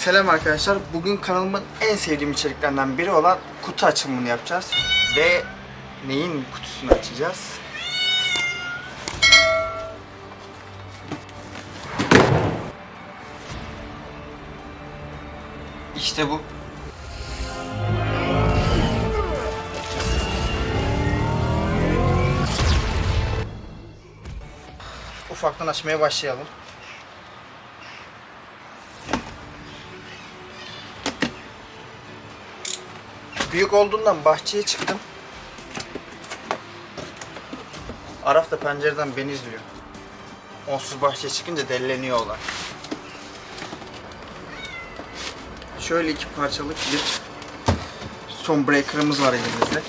Selam arkadaşlar. Bugün kanalımın en sevdiğim içeriklerinden biri olan kutu açılımını yapacağız. Ve neyin kutusunu açacağız? İşte bu. Ufaktan açmaya başlayalım. Büyük olduğundan bahçeye çıktım. Araf da pencereden beni izliyor. Onsuz bahçeye çıkınca delleniyorlar. Şöyle iki parçalık bir son breaker'ımız var elimizde.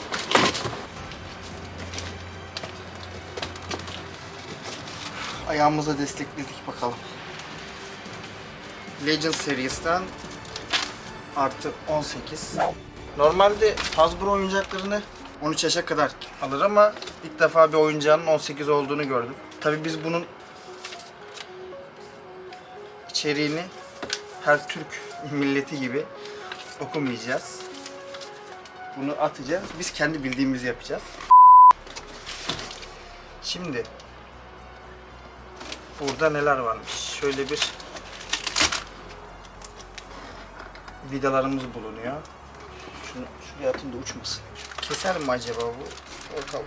Ayağımıza destekledik bakalım. Legend serisinden artı 18. Normalde Hasbro oyuncaklarını 13 yaşa kadar alır ama ilk defa bir oyuncağının 18 olduğunu gördüm. Tabi biz bunun içeriğini her Türk milleti gibi okumayacağız. Bunu atacağız. Biz kendi bildiğimizi yapacağız. Şimdi burada neler varmış? Şöyle bir vidalarımız bulunuyor. Şuraya atayım da uçmasın. Keser mi acaba bu? Bakalım.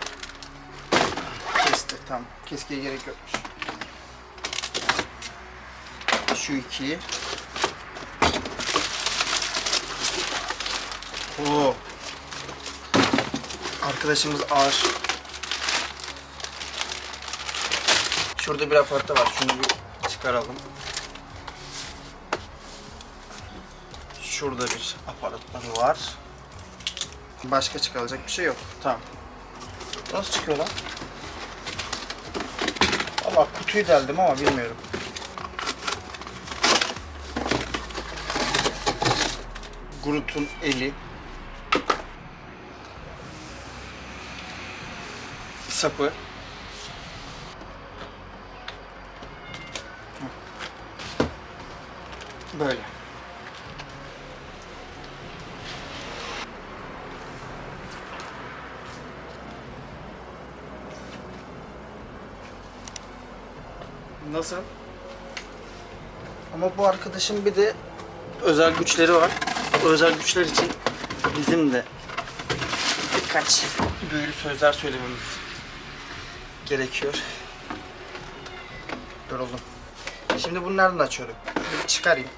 Kesti tamam. Keskiye gerek yokmuş. Şu ikiyi. Oo. Arkadaşımız ağır. Şurada bir aparatı var. Şunu bir çıkaralım. Şurada bir aparatları var. Başka çıkarılacak bir şey yok. Tamam. Nasıl çıkıyor lan? Allah kutuyu deldim ama bilmiyorum. Groot'un eli. Sapı. Böyle. Nasıl? Ama bu arkadaşın bir de özel güçleri var. O özel güçler için bizim de birkaç büyülü sözler söylememiz gerekiyor. Yoruldum. Şimdi bunu nereden açıyorum? Bir çıkarayım.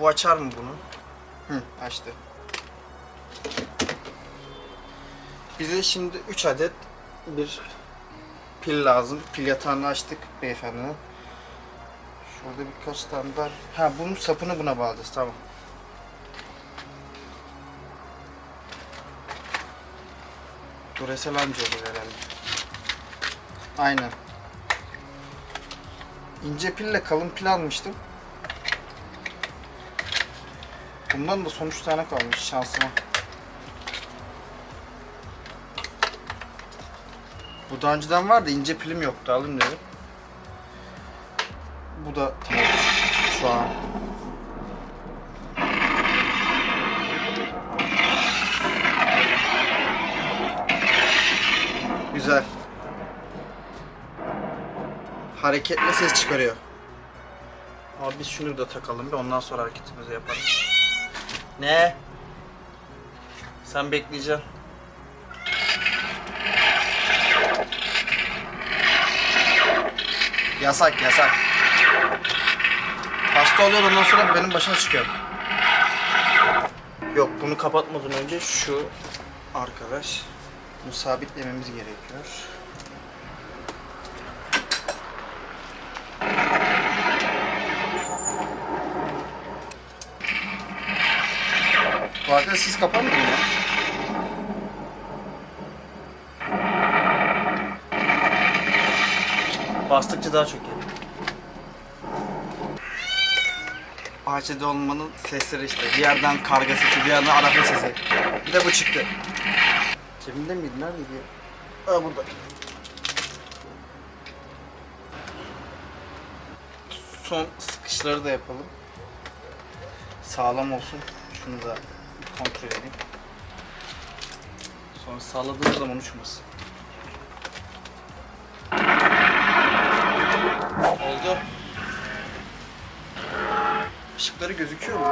Bu açar mı bunu? Hı, açtı. Bize şimdi 3 adet bir pil lazım. Pil yatağını açtık beyefendinin. Şurada birkaç tane daha. Ha bunun sapını buna bağlayacağız tamam. Duresel amca olur herhalde. Aynen. İnce pille kalın pil almıştım. Bundan da son 3 tane kalmış şansıma. Bu daha önceden vardı ince pilim yoktu alayım dedim. Bu da tamam şu an. Güzel. Hareketli ses çıkarıyor. Ama biz şunu da takalım bir ondan sonra hareketimizi yaparız. Ne? Sen bekleyeceksin. Yasak yasak. Hasta oluyor ondan sonra benim başına çıkıyor. Yok bunu kapatmadan önce şu arkadaş bunu sabitlememiz gerekiyor. Bu arkadaş siz kapanmıyor ya. Bastıkça daha çok geliyor. Bahçede olmanın sesleri işte. Bir yerden karga sesi, bir yerden araba sesi. Bir de bu çıktı. Cebimde miydi? Neredeydi ya? Aa burada. Son sıkışları da yapalım. Sağlam olsun. Şunu da kontrol edeyim. Sonra sağladığımız zaman uçmasın. Oldu. Işıkları gözüküyor mu?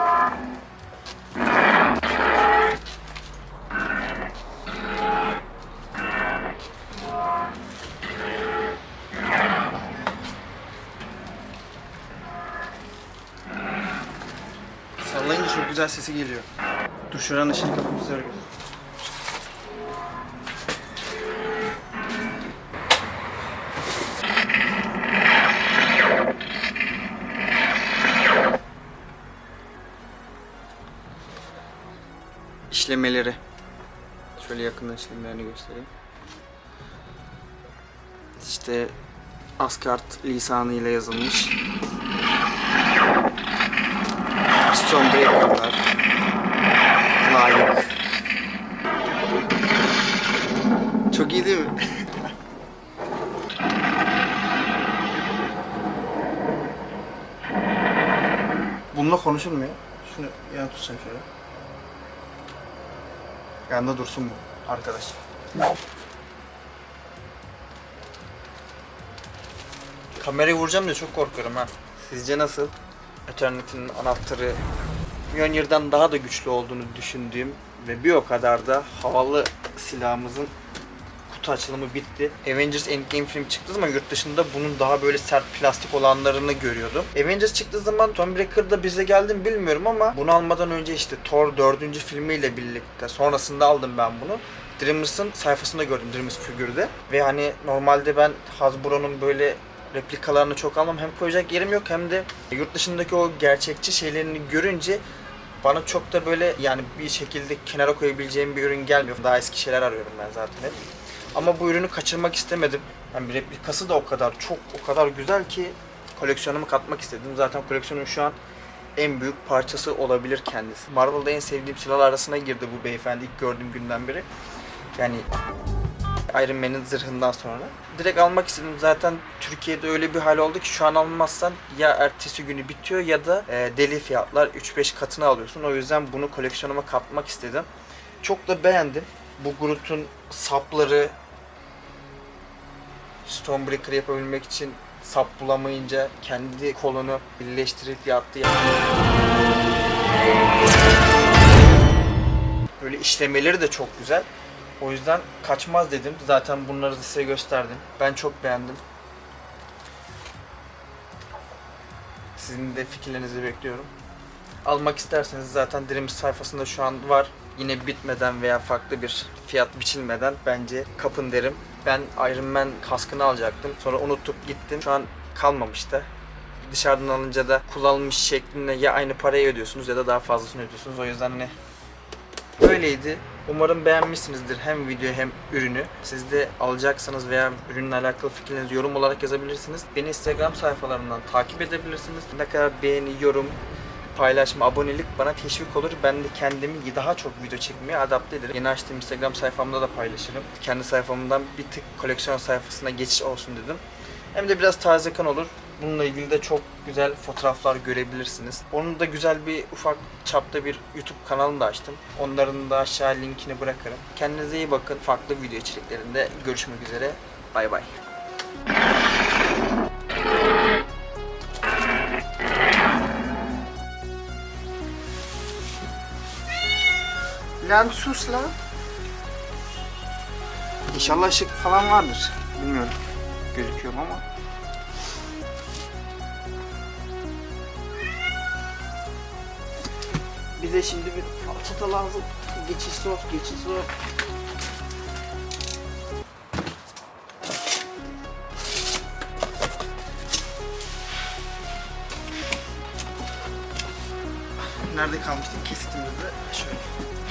Sallayınca çok güzel sesi geliyor. Dur şuranın ışığını kapatayım İşlemeleri. Şöyle yakından işlemelerini göstereyim. İşte Asgard lisanıyla yazılmış. Stormbreaker'lar. Layık. Çok iyi değil mi? Bununla konuşulmuyor. Şunu yana tutacağım şöyle. Yanında dursun bu arkadaş. Kamerayı vuracağım diye çok korkuyorum ha. Sizce nasıl? Eternity'nin anahtarı Mjolnir'den daha da güçlü olduğunu düşündüğüm ve bir o kadar da havalı silahımızın kutu açılımı bitti. Avengers Endgame film çıktığı zaman yurt dışında bunun daha böyle sert plastik olanlarını görüyordum. Avengers çıktığı zaman Stormbreaker'da bize geldi mi bilmiyorum ama bunu almadan önce işte Thor 4. filmiyle birlikte sonrasında aldım ben bunu. Dreamers'ın sayfasında gördüm Dreamers figürde. Ve hani normalde ben Hasbro'nun böyle replikalarını çok almam. Hem koyacak yerim yok hem de yurt dışındaki o gerçekçi şeylerini görünce bana çok da böyle yani bir şekilde kenara koyabileceğim bir ürün gelmiyor. Daha eski şeyler arıyorum ben zaten hep. Ama bu ürünü kaçırmak istemedim. Yani replikası da o kadar çok o kadar güzel ki koleksiyonuma katmak istedim. Zaten koleksiyonun şu an en büyük parçası olabilir kendisi. Marvel'da en sevdiğim silahlar arasına girdi bu beyefendi ilk gördüğüm günden beri. Yani Iron Man'in zırhından sonra. Direkt almak istedim. Zaten Türkiye'de öyle bir hal oldu ki şu an almazsan ya ertesi günü bitiyor ya da e, deli fiyatlar 3-5 katını alıyorsun. O yüzden bunu koleksiyonuma katmak istedim. Çok da beğendim. Bu Groot'un sapları Stormbreaker yapabilmek için sap bulamayınca kendi kolunu birleştirip yaptı. Böyle işlemeleri de çok güzel. O yüzden kaçmaz dedim. Zaten bunları da size gösterdim. Ben çok beğendim. Sizin de fikirlerinizi bekliyorum. Almak isterseniz zaten Dreams sayfasında şu an var. Yine bitmeden veya farklı bir fiyat biçilmeden bence kapın derim. Ben Iron Man kaskını alacaktım. Sonra unutup gittim. Şu an kalmamış da. Dışarıdan alınca da kullanılmış şeklinde ya aynı parayı ödüyorsunuz ya da daha fazlasını ödüyorsunuz. O yüzden hani Böyleydi. Umarım beğenmişsinizdir hem video hem ürünü. Siz de alacaksanız veya ürünle alakalı fikirlerinizi yorum olarak yazabilirsiniz. Beni Instagram sayfalarından takip edebilirsiniz. Ne kadar beğeni, yorum, paylaşma, abonelik bana teşvik olur. Ben de kendimi daha çok video çekmeye adapte ederim. Yeni açtığım Instagram sayfamda da paylaşırım. Kendi sayfamdan bir tık koleksiyon sayfasına geçiş olsun dedim. Hem de biraz taze kan olur. Bununla ilgili de çok güzel fotoğraflar görebilirsiniz. Onun da güzel bir ufak çapta bir YouTube kanalını da açtım. Onların da aşağı linkini bırakırım. Kendinize iyi bakın. Farklı video içeriklerinde görüşmek üzere. Bay bay. Lan sus lan. İnşallah ışık falan vardır. Bilmiyorum. Gözüküyor ama. Bize şimdi bir falçata lazım. Geçiş zor, geçiş zor. Nerede kalmıştık? Kesitimizde şöyle.